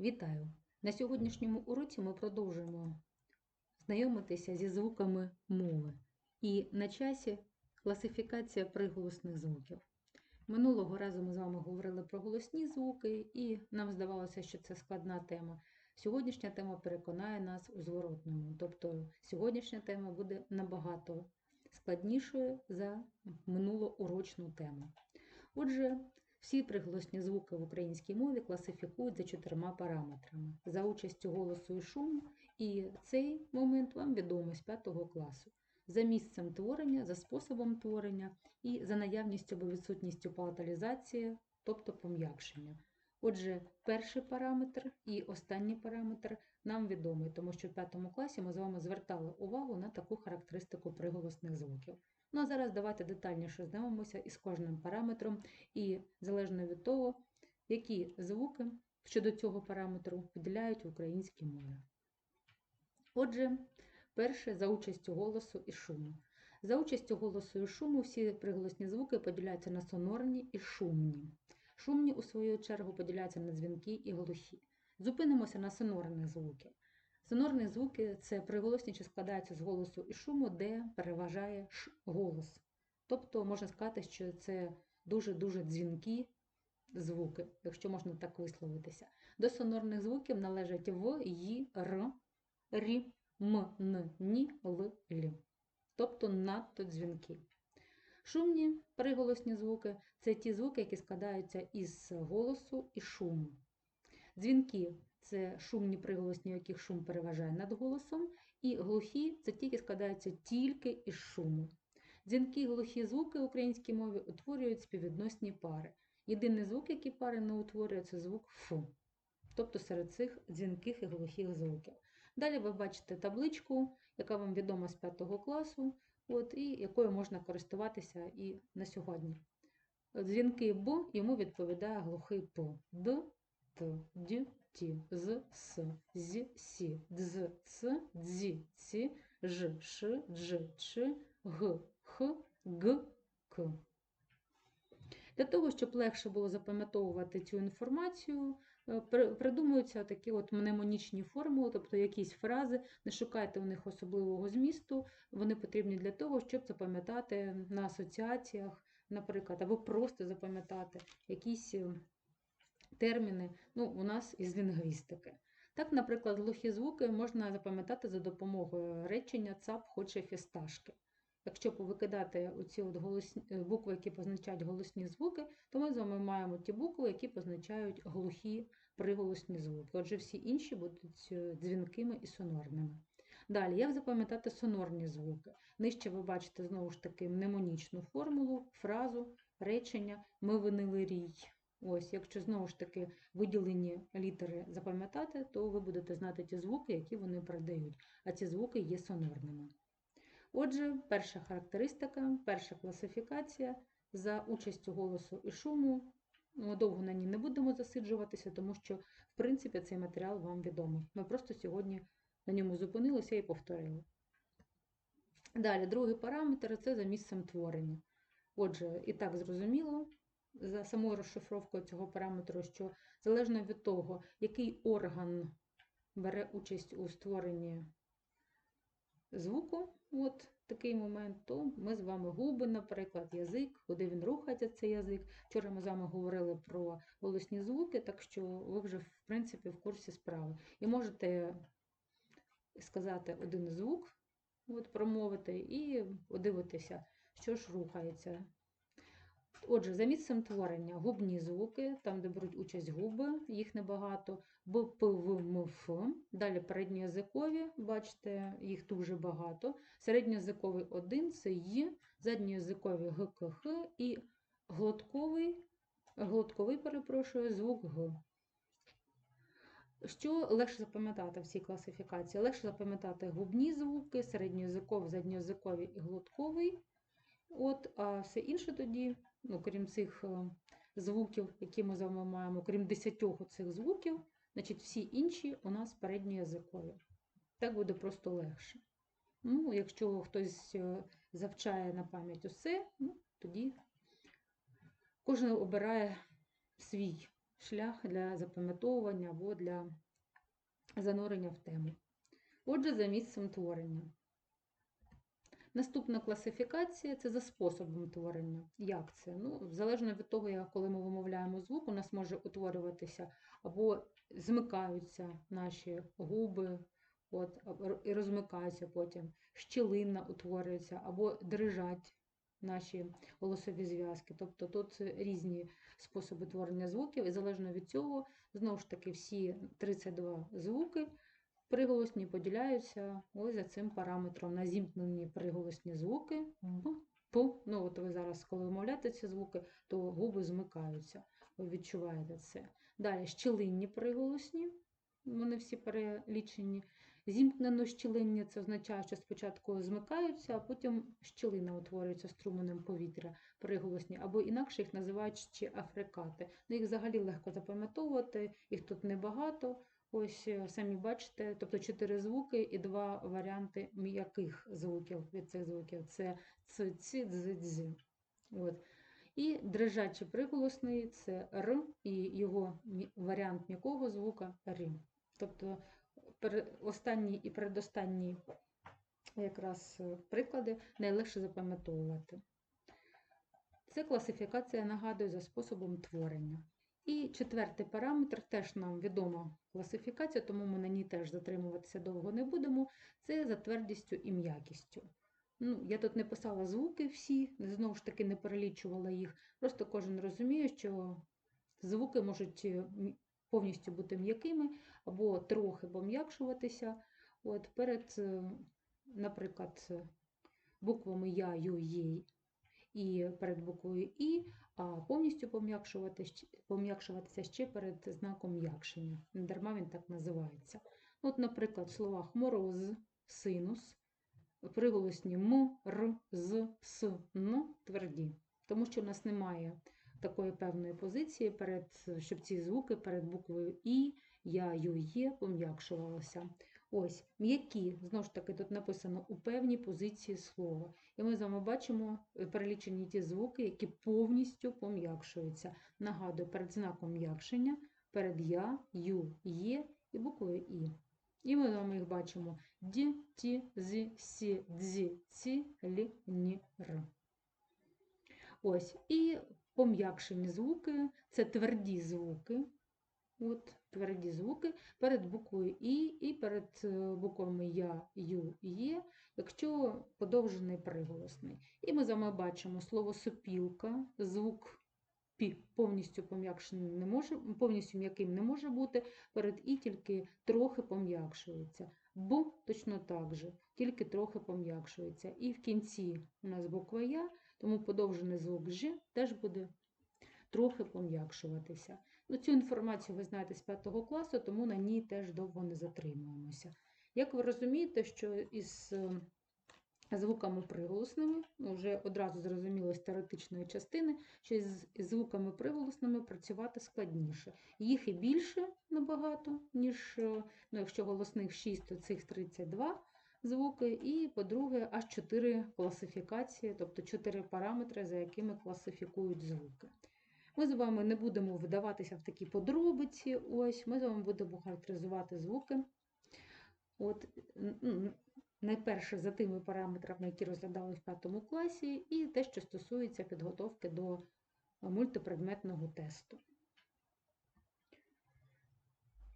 Вітаю! На сьогоднішньому уроці ми продовжуємо знайомитися зі звуками мови. І на часі класифікація приголосних звуків. Минулого разу ми з вами говорили про голосні звуки, і нам здавалося, що це складна тема. Сьогоднішня тема переконає нас у зворотному. Тобто сьогоднішня тема буде набагато складнішою за минулоурочну тему. Отже, всі приголосні звуки в українській мові класифікують за чотирма параметрами за участю голосу і шуму, і цей момент вам відомий з 5 класу. За місцем творення, за способом творення і за наявністю або відсутністю палаталізації, тобто пом'якшення. Отже, перший параметр і останній параметр нам відомий, тому що в 5 класі ми з вами звертали увагу на таку характеристику приголосних звуків. Ну а зараз давайте детальніше знайомимося із кожним параметром і залежно від того, які звуки щодо цього параметру виділяють в українській мові. Отже, перше за участю голосу і шуму. За участю голосу і шуму всі приголосні звуки поділяються на сонорні і шумні. Шумні, у свою чергу, поділяються на дзвінки і глухі. Зупинимося на сонорних звуків. Сонорні звуки це приголосні, що складаються з голосу і шуму, де переважає ш голос. Тобто можна сказати, що це дуже-дуже дзвінкі звуки, якщо можна так висловитися. До сонорних звуків належать В, Й, Р, Рі, М, Н, Ні, Л, Л. Тобто надто дзвінки. Шумні приголосні звуки це ті звуки, які складаються із голосу і шуму. Дзвінки це шумні приголосні, яких шум переважає над голосом, і глухі це ті, які складаються тільки із шуму. Дзвінки глухі звуки в українській мові утворюють співвідносні пари. Єдиний звук, який пари не утворює, це звук Ф, тобто серед цих дзвінких і глухих звуків. Далі ви бачите табличку, яка вам відома з 5 класу, от, і якою можна користуватися і на сьогодні. Дзвінки Б йому відповідає глухий П, Д, Т, Д, Т, З, С, З, Сі, Дз, Ц, Дзі, Ці, Ж, Ш, Дж, Ч, Г, Х, Г, К. Для того, щоб легше було запам'ятовувати цю інформацію, придумуються такі от мнемонічні формули, тобто якісь фрази, не шукайте у них особливого змісту, вони потрібні для того, щоб запам'ятати на асоціаціях, наприклад, або просто запам'ятати якісь терміни ну, у нас із лінгвістики. Так, наприклад, глухі звуки можна запам'ятати за допомогою речення ЦАП хоче фісташки. Якщо повикидати оці от голосні, букви, які позначають голосні звуки, то ми з вами маємо ті букви, які позначають глухі приголосні звуки. Отже, всі інші будуть дзвінкими і сонорними. Далі, як запам'ятати сонорні звуки? Нижче ви бачите знову ж таки мнемонічну формулу, фразу, речення Ми винили рій. Ось, якщо знову ж таки виділені літери запам'ятати, то ви будете знати ті звуки, які вони передають, а ці звуки є сонорними. Отже, перша характеристика, перша класифікація за участю голосу і шуму. Ми довго на ній не будемо засиджуватися, тому що, в принципі, цей матеріал вам відомий. Ми просто сьогодні на ньому зупинилися і повторили. Далі, другий параметр це за місцем творення. Отже, і так зрозуміло, за самою розшифровкою цього параметру, що залежно від того, який орган бере участь у створенні звуку, от такий момент, то ми з вами губи, наприклад, язик, куди він рухається, цей язик. Вчора ми з вами говорили про голосні звуки, так що ви вже, в принципі, в курсі справи. І можете сказати один звук, от, промовити, і подивитися, що ж рухається. Отже, за місцем творення губні звуки, там, де беруть участь губи, їх небагато, Б, П, В, М, Ф. Далі передньоязикові, бачите, їх дуже багато. Середньоязиковий один це Й, задньоязиковий Г, К, Х і глотковий, глотковий, перепрошую, звук Г. Що легше запам'ятати в цій класифікації? Легше запам'ятати губні звуки, середньоязиковий, задньоязиковий і глотковий. От, А все інше тоді, ну, крім цих звуків, які ми з вами маємо, крім 10 цих звуків, значить всі інші у нас передньоязикові. Так буде просто легше. Ну, Якщо хтось завчає на пам'ять усе, ну, тоді кожен обирає свій шлях для запам'ятовування або для занурення в тему. Отже, за місцем творення. Наступна класифікація це за способом творення. Як це? Ну, залежно від того, коли ми вимовляємо звук, у нас може утворюватися або змикаються наші губи, от, і розмикаються потім, щілина утворюється, або дрижать наші голосові зв'язки. Тобто тут різні способи творення звуків, і залежно від цього, знову ж таки, всі 32 звуки приголосні поділяються ось за цим параметром на зімкнені приголосні звуки. Б, П. Ну, от ви зараз, коли вимовляєте ці звуки, то губи змикаються. Ви відчуваєте це. Далі щілинні приголосні, вони всі перелічені. Зімкнено щілиння це означає, що спочатку змикаються, а потім щілина утворюється струменем повітря приголосні, або інакше їх називають ще африкати. Ну, Їх взагалі легко запам'ятовувати, їх тут небагато. Ось е, самі бачите, тобто чотири звуки і два варіанти м'яких звуків від цих звуків це ц, ці, дз, дз. От. І дрижачий приголосний це Р, і його варіант м'якого звука Р. Тобто останні і передостанні якраз е, приклади найлегше запам'ятовувати. Це класифікація нагадує за способом творення. І четвертий параметр, теж нам відома класифікація, тому ми на ній теж затримуватися довго не будемо. Це за твердістю і м'якістю. Ну, Я тут не писала звуки всі, знову ж таки не перелічувала їх. Просто кожен розуміє, що звуки можуть е, повністю бути м'якими або трохи пом'якшуватися. От Перед, е, наприклад, буквами Я, Ю, Єй і перед буквою І, а повністю пом'якшуватися ще перед знаком м'якшення. Дарма він так називається. От, Наприклад, в словах мороз, синус, приголосні М, Р, З, С, Н тверді, тому що у нас немає такої певної позиції, перед, щоб ці звуки перед буквою І, Я, Ю, Є пом'якшувалися. Ось, м'які, знову ж таки, тут написано у певній позиції слова. І ми з вами бачимо е, перелічені ті звуки, які повністю пом'якшуються. Нагадую, перед знаком м'якшення, перед Я, Ю, Є і буквою І. І ми з вами їх бачимо Ді, Ті, Зі, Сі, Дзі, Ці, Лі, Ні, Р. Ось, і пом'якшені звуки це тверді звуки. От, Тверді звуки перед буквою І і перед е, буквами Я, Ю, Є, якщо подовжений приголосний. І ми з вами бачимо слово сопілка, звук Пі повністю пом'якшений не може, повністю м'яким не може бути, перед І тільки трохи пом'якшується. Б точно так же, тільки трохи пом'якшується. І в кінці у нас буква Я, тому подовжений звук Ж теж буде трохи пом'якшуватися. Ну, Цю інформацію ви знаєте з 5 класу, тому на ній теж довго не затримуємося. Як ви розумієте, що із е, звуками приголосними, ну, вже одразу зрозуміло з теоретичної частини, що із звуками приголосними працювати складніше. Їх і більше набагато, ніж е, ну, якщо голосних 6, то цих 32 звуки, і, по-друге, аж 4 класифікації, тобто 4 параметри, за якими класифікують звуки. Ми з вами не будемо вдаватися в такі подробиці. Ось, Ми з вами будемо характеризувати звуки. От, Найперше за тими параметрами, які розглядали в 5 класі, і те, що стосується підготовки до мультипредметного тесту.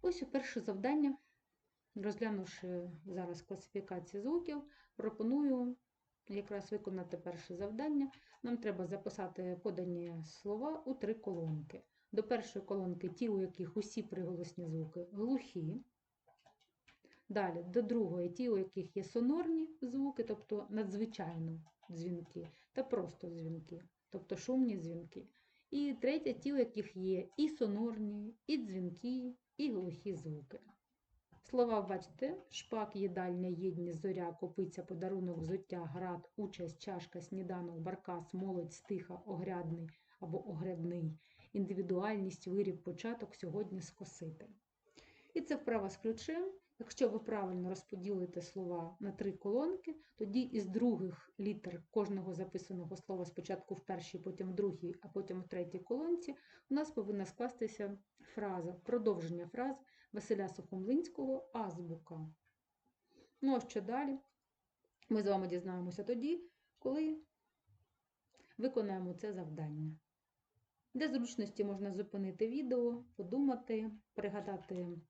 Ось перше завдання. Розглянувши зараз класифікацію звуків, пропоную якраз виконати перше завдання. Нам треба записати подані слова у три колонки. До першої колонки ті, у яких усі приголосні звуки глухі. Далі до другої ті, у яких є сонорні звуки, тобто надзвичайно дзвінки, та просто дзвінки, тобто шумні дзвінки. І третє ті, у яких є і сонорні, і дзвінки, і глухі звуки. Слова, бачите, шпак, їдальня, єдність, зоря, копиця, подарунок, взуття, град, участь, чашка, сніданок, баркас, молодь, стиха, огрядний або огрядний, індивідуальність, виріб, початок сьогодні скосити. І це вправа з ключем, Якщо ви правильно розподілите слова на три колонки, тоді із других літер кожного записаного слова спочатку в першій, потім в другій, а потім в третій колонці, у нас повинна скластися фраза, продовження фраз Василя Сухомлинського азбука. Ну а що далі? Ми з вами дізнаємося тоді, коли виконаємо це завдання. Для зручності можна зупинити відео, подумати, пригадати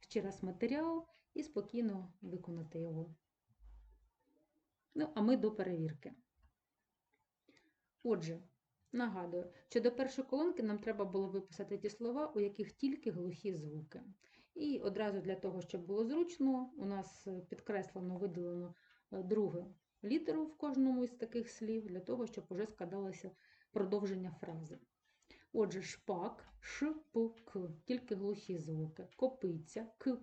ще раз матеріал і спокійно виконати його. Ну, а ми до перевірки. Отже, нагадую, що до першої колонки нам треба було виписати ті слова, у яких тільки глухі звуки. І одразу для того, щоб було зручно, у нас підкреслено, виділено е, другу літеру в кожному із таких слів, для того, щоб уже складалося продовження фрази. Отже, шпак, ш, п, к, тільки глухі звуки. Копиця, к,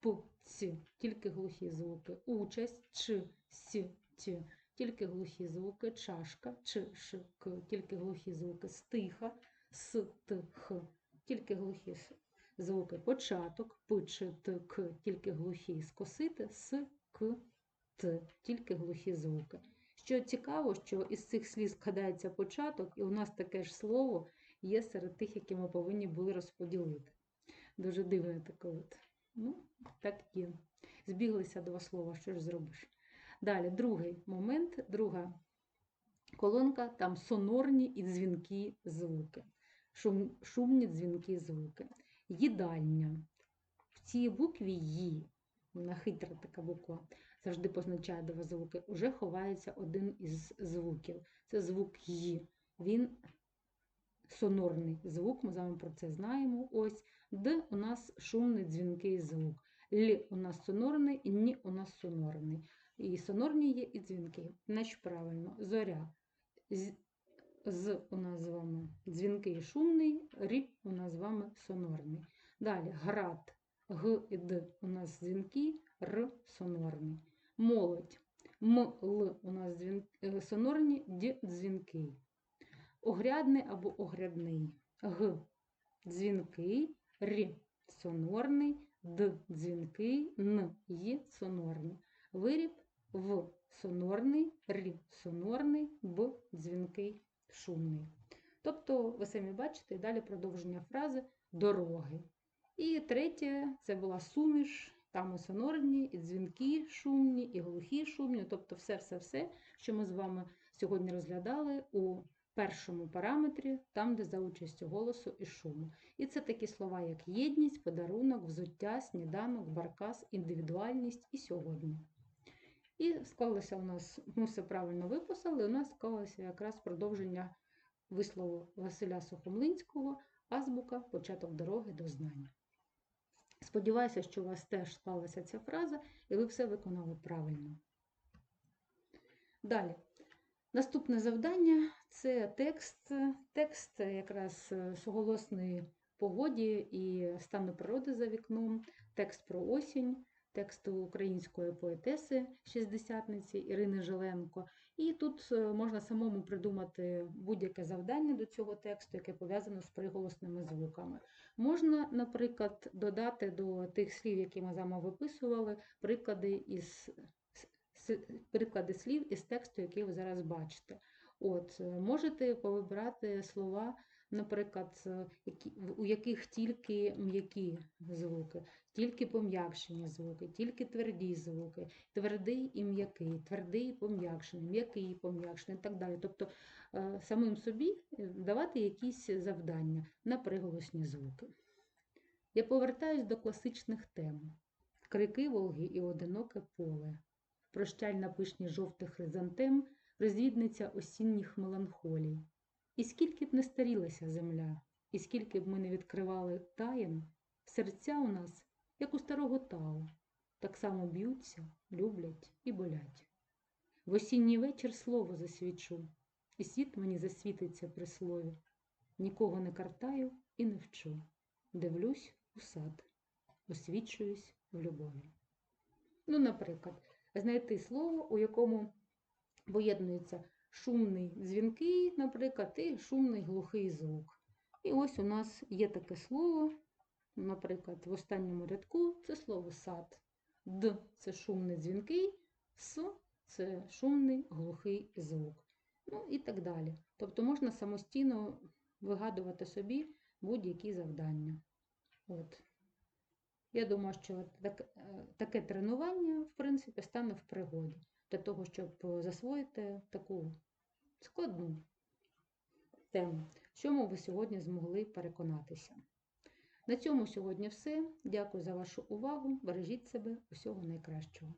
п, ц, тільки глухі звуки. Участь, ч, с, т, тільки глухі звуки. Чашка, ч, ш, к, тільки глухі звуки. Стиха, с, т, х, тільки глухі с- звуки. Початок, п, ч, т, к, тільки глухі. Скосити, с, к, т, тільки глухі звуки. Що цікаво, що із цих слів складається початок, і у нас таке ж слово є серед тих, які ми повинні були розподілити. Дуже дивне таке от. Ну, так є. Збіглися два слова, що ж зробиш. Далі, другий момент, друга колонка, там сонорні і дзвінкі звуки. Шум, шумні дзвінкі звуки. Їдальня. В цій букві «ї», вона хитра така буква, завжди позначає два звуки, уже ховається один із звуків. Це звук «ї». Він сонорний звук, ми з вами про це знаємо. Ось Д у нас шумний дзвінкий звук. Л у нас сонорний, Ні у нас сонорний. І сонорні є, і дзвінки. Значить, правильно, зоря. З, у нас з вами дзвінкий шумний, рі у нас з вами сонорний. Далі град, г і д у нас дзвінки, р сонорний. Молодь. М, л у нас дзвін, е, сонорні, д дзвінкий. Огрядний або огрядний. Г дзвінкий, Р сонорний, Д дзвінкий, Н є сонорний. Виріб В сонорний, Р сонорний, Б дзвінкий, шумний. Тобто, ви самі бачите, далі продовження фрази дороги. І третє це була суміш, там і сонорні, і дзвінки шумні, і глухі шумні, тобто все-все-все, що ми з вами сьогодні розглядали у першому параметрі, там, де за участю голосу і шуму. І це такі слова, як єдність, подарунок, взуття, сніданок, баркас, індивідуальність і сьогодні. І склалося у нас, ми все правильно виписали, у нас склалося якраз продовження вислову Василя Сухомлинського, азбука, початок дороги до знань. Сподіваюся, що у вас теж склалася ця фраза, і ви все виконали правильно. Далі. Наступне завдання це текст, текст якраз суголосної погоді і стану природи за вікном, текст про осінь, текст української поетеси шістдесятниці Ірини Жиленко. І тут е, можна самому придумати будь-яке завдання до цього тексту, яке пов'язано з приголосними звуками. Можна, наприклад, додати до тих слів, які ми з вами виписували, приклади із приклади слів із тексту, який ви зараз бачите. От, е, можете повибирати слова, наприклад, е, які, у яких тільки м'які звуки, тільки пом'якшені звуки, тільки тверді звуки, твердий і м'який, твердий і пом'якшений, м'який і пом'якшений і так далі. Тобто е, самим собі е, давати якісь завдання на приголосні звуки. Я повертаюсь до класичних тем. Крики Волги і одиноке поле прощальна пишні жовтих хризантем, розвідниця осінніх меланхолій. І скільки б не старілася земля, і скільки б ми не відкривали таєм, серця у нас, як у старого тау, так само б'ються, люблять і болять. В осінній вечір слово засвічу, і світ мені засвітиться при слові. Нікого не картаю і не вчу. Дивлюсь у сад, освічуюсь в любові. Ну, наприклад, знайти слово, у якому поєднується шумний дзвінкий, наприклад, і шумний глухий звук. І ось у нас є таке слово наприклад, в останньому рядку це слово сад. Д це шумний дзвінкий, С це шумний глухий звук. Ну і так далі. Тобто можна самостійно вигадувати собі будь-які завдання. От. Я думаю, що так, таке тренування, в принципі, стане в пригоді для того, щоб засвоїти таку складну тему, в чому ви сьогодні змогли переконатися. На цьому сьогодні все. Дякую за вашу увагу. Бережіть себе. Усього найкращого.